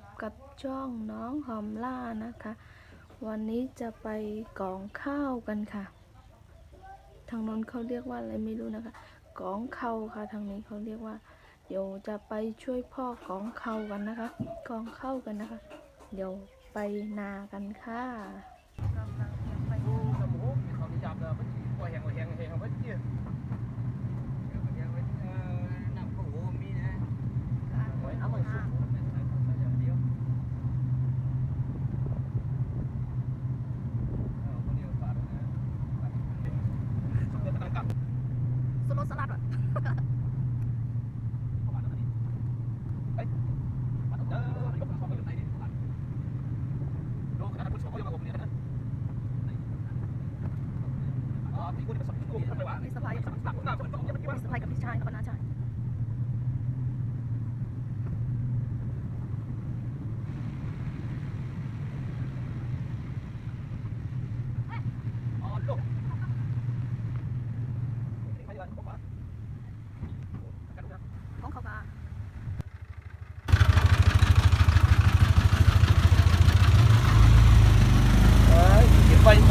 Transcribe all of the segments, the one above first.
บกับช่องน้องหอมล่านะคะ วันนี้จะไปกองข้าวกันค่ะ ทางนนเขาเรียกว่าอะไรไม่รู้นะคะกองเข้าค่ะ ทางนี้เขาเรียกว่า เดี๋ยวจะไปช่วยพ่อกองเข้ากันนะคะ กองเข้ากันนะคะ เดี๋ยวไปนากันค่ะ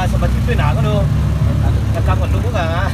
아, 정말 특별히 나가는 약간 걸로 보가.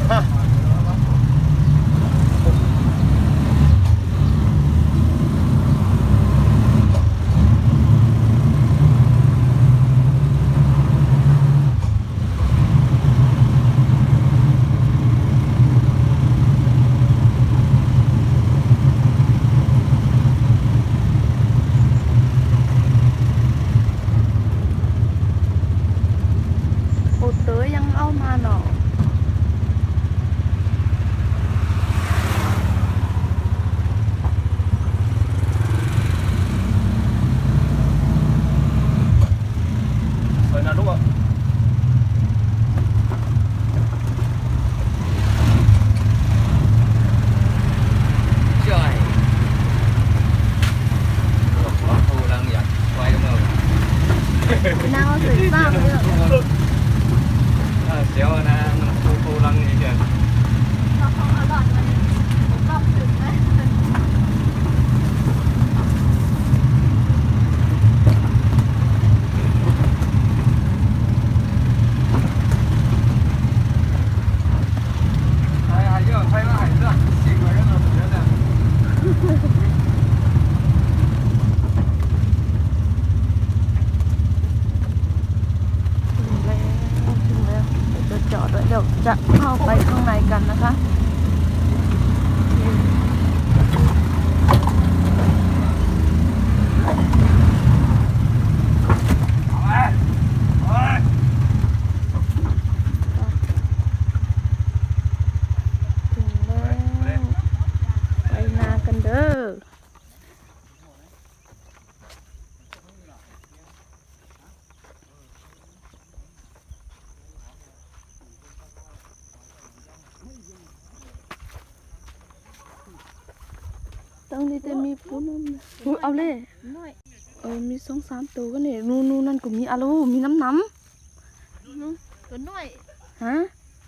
เดี๋ยวจะเข้าไปข้างในกันนะคะ ถึงแล้วไปนากันเด้อ ต้องนี่จะมีปูนุ่มนะอุ๊ยเอาเลยน้อยเออมีสองสามตัวก็เนี่ยนู่นนู่นนั่นก็มีอะโลมีน้ำน้ตัวน้อยำฮะ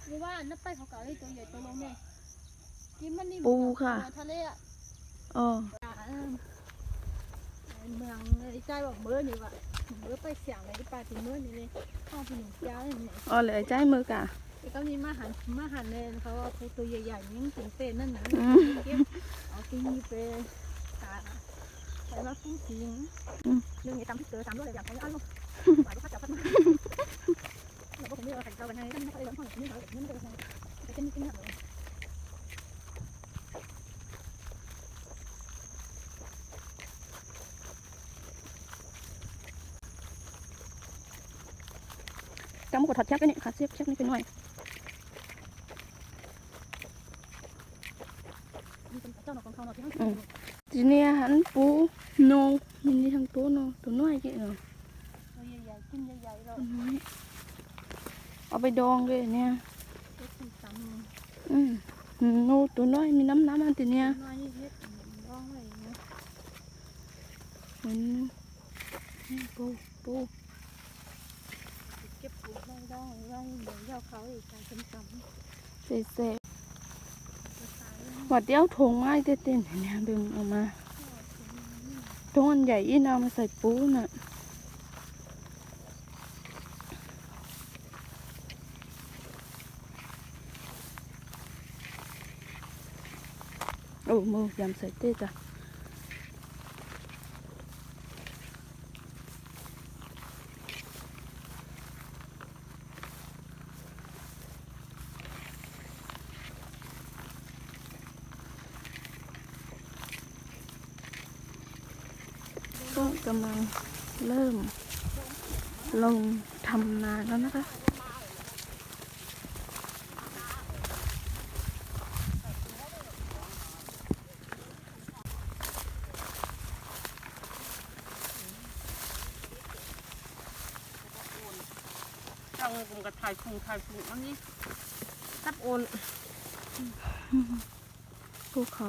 หรือว่านับไปเขาเก่าไอ้ตัวใหญ่ตัวลงเนี่ยกินมันนี่ปูค่ะตัวทะเลอะอ๋ออ่าเอิ่มเมืองไอ้ใจบอกเมื่อนี่ว่ะเมื่อไปเสียงอะไรไปถึงเมื่อนี่เลยข้าวพี่หนุ่มเจ้าเนี่ยอ๋อเลยใจมือกะไอ้ก็มีมาหันมาหันเลยเขาว่าปูตัวใหญ่ๆยิ่งถึงเต้นนั่นนะอืมเก็บเอาตีไปตาไปมาปูสิงอืมเรื่องไอ้ตามที่เจอตามรถเลยอยากไปอันลงหมายว่าจับพัดมาแล้วก็ผมไม่เอาใส่เจ้าไปให้ท่านไม่ค่อยร้อนเพราะผมไม่เอาแบบนี้ไม่ได้แต่เป็ นจริงๆแบบจำกดถ อดเชือกกันนี่ค่ะเชือกเชือกนี่เป็นหน่วยมีเป็นเจ้าหน้าของเขาเนาะที่เขาอืมทีเนี้ยหันปูโนมีนี่ทั้งปูโนตัวน้อยกี่เนาะตัวใหญ่ๆขึ้นใหญ่ๆเราตัวน้อยเอาไปดองเลยเนี่ยเฮ็ดสีสันอืมโนตัวน้อยมีน้ำน้ำอันทีเนี้ยน้อยนี่เฮ็ดร้องไว้นะเห็นนี่ปูปูเก็บปูไว้ร้องไว้เดี๋ยวเจ้าเขาอีกการเป็นสัมเซ่เซ่ วัดเดียวทงไม้เต้นๆเนี่ยเบิ่งออกมาทงอันใหญ่อีนามาใส่ปูน่ะโอ้มือยำใส่เต้จ้ะ ก็กำลังเริ่ม ลงทำนาแล้วนะคะจังผมก็ถ่ายพุงถ่ายพุงอันนี้ตับโอนภูเขา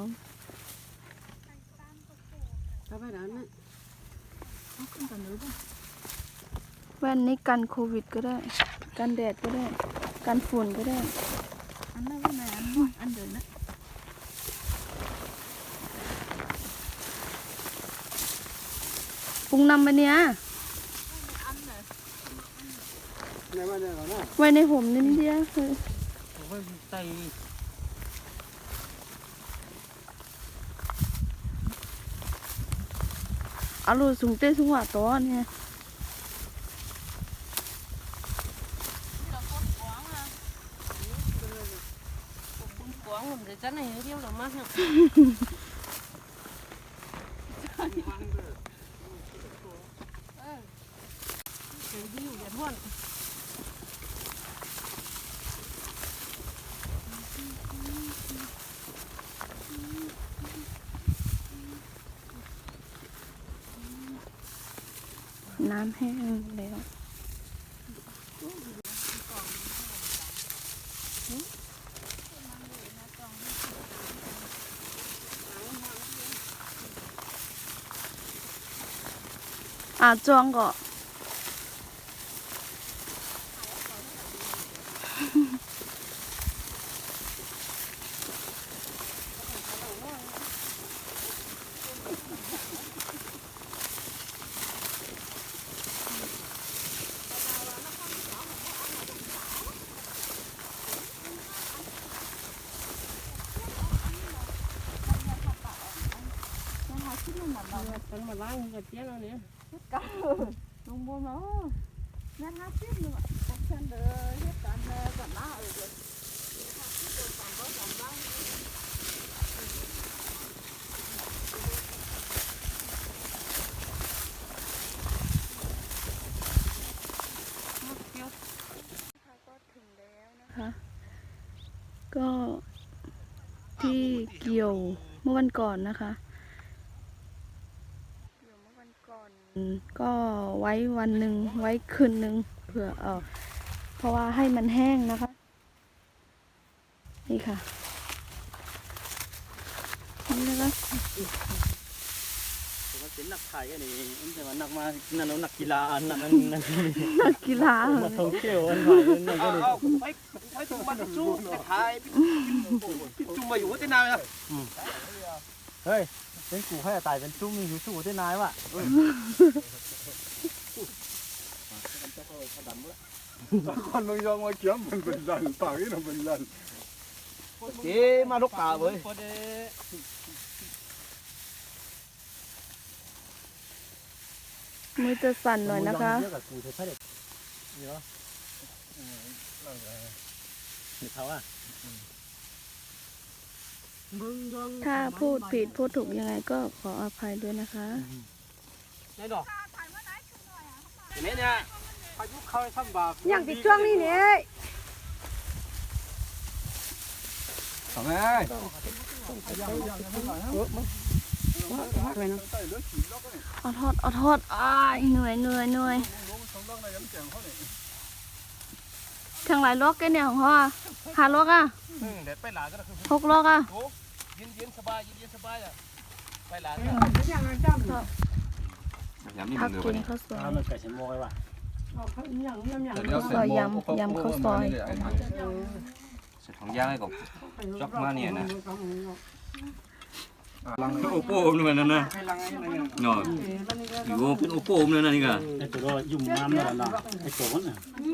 ทำไมร้านน่ะ แว่นนี้กันโควิดก็ได้ กันแดดก็ได้ กันฝุ่นก็ได้ อันนั้นว่าไงอันนู้นอันเดินนะปรุงนำมาเนี่ย này mà này nó ไว้ในห่มนิดเดียวคือ ผมว่าใส่ เอาลูกสูงเต้สูงหัวตัวเนี่ยคุณกวางผมจะจัดให้เดียวหรือมาฮะเดี๋ยวอยู่อย่าพ่น น้ำแห้งแล้วอะจองก็ มันมาล้างกับเจี๊แล้วเนี่ยลงบนเนาแม่ท้าซิบหนึ่งอะเชนเดิมเหตุการณ์เลยกับน้าเออเดี๋ยวเจี๊ยบนะคะก็ที่เกี่ยวเมื่อวันก่อนนะคะเกี่ยวเมื่อวัน ก็ไว้วันหนึ่งไว้คืนหนึ่งเผื่อเออเพราะว่าให้มันแห้งนะคะ นี่ค่ะนี่นะคะเป็นนักถ่ายกันนี่มันจะมานักมานั่นนักกีฬาอันนั้นนั่นนักกีฬาเหรอมาท่องเที่ยวอันถ่ายนั่นก็เลย à phải phải tụi mình chú cái thái chú mày vũ thế nào vậy เฮ้ย เป็นกูให้ตายเป็นจุ้มอยู่สู้ที่นายวะ con nó do ngoài kiếm mình bình lần tao nghĩ là bình lần thế mà lúc cả với พอดีมือจะสั่นหน่อยนะคะเยอะกับกูเธอพระเด็กเยอะนี่เขาอะ ถ้าพูดผิดพูดถูกยังไงก็ขออภัยด้วยนะคะ này đỏ cái này nha phải giúp khơi thăm bà อย่างติดช่วงนี้เนี่ย thằng ơi เอาทอดเอาทอดอ้ายเหนื่อยเหนื่อยเหนื่อยทางหลายลอกแกเนี่ยของพ่อ หาลอกอะ ừ, để phải lá cái là หกลอกอะ yên yên sờ bay yên yên sờ bay à phải lá พักกินข้าวซอยมันไก่ชะโมยว่ะซอยยำยำข้าวซอยของย่างให้กับจอกมาเนี่ยนะโอ้โหนี่มันนั่นนะเนาะโอ้เป็นโอ้โหนั่นนะนี่ก็ไอ้ตัวเรายุ่มน้ำนั่นแหละไอ้ตัวนั้นน่ะไอ้เรื่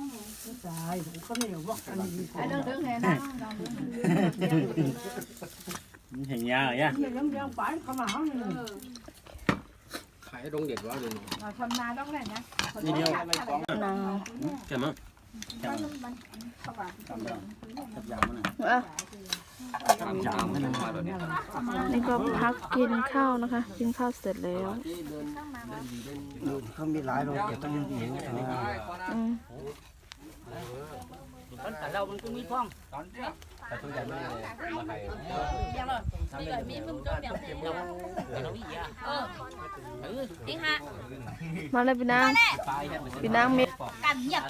อง เรื่องแค่นั้นมันเห็นยาเหรอย่าขายโรงเด็กว่าเลยทำนาต้องไหนนะนี่เดียวนาวแค่มั้งแค่มั้งจับยามันน่ะอะตามตามมันมาแบบนี้นี่ก็พักกินข้าวนะคะ กินข้าวเสร็จแล้วเขามีหลายโรคแต่ต้อง ยังดีอืมแต่ตัวใหญ่ไม่ได้มาขายมาเลยพี่นางพี่นางมีกันเงียบ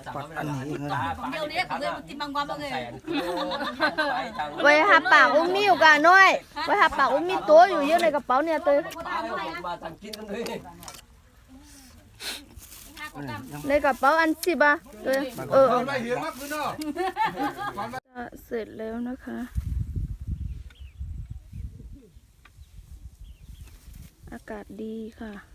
เดี๋ยวนี้ผมเลยกินบางวันบางเลยไว้หาปากอุ้มมีอยู่กันน้อยไว้หาปากอุ้มมีตัวอยู่เยอะในกระเป๋าเนี่ยเตย ในกระเป๋าอันสิบอะเออเออเออจะเสร็จแล้วนะคะ อากาศดีค่ะ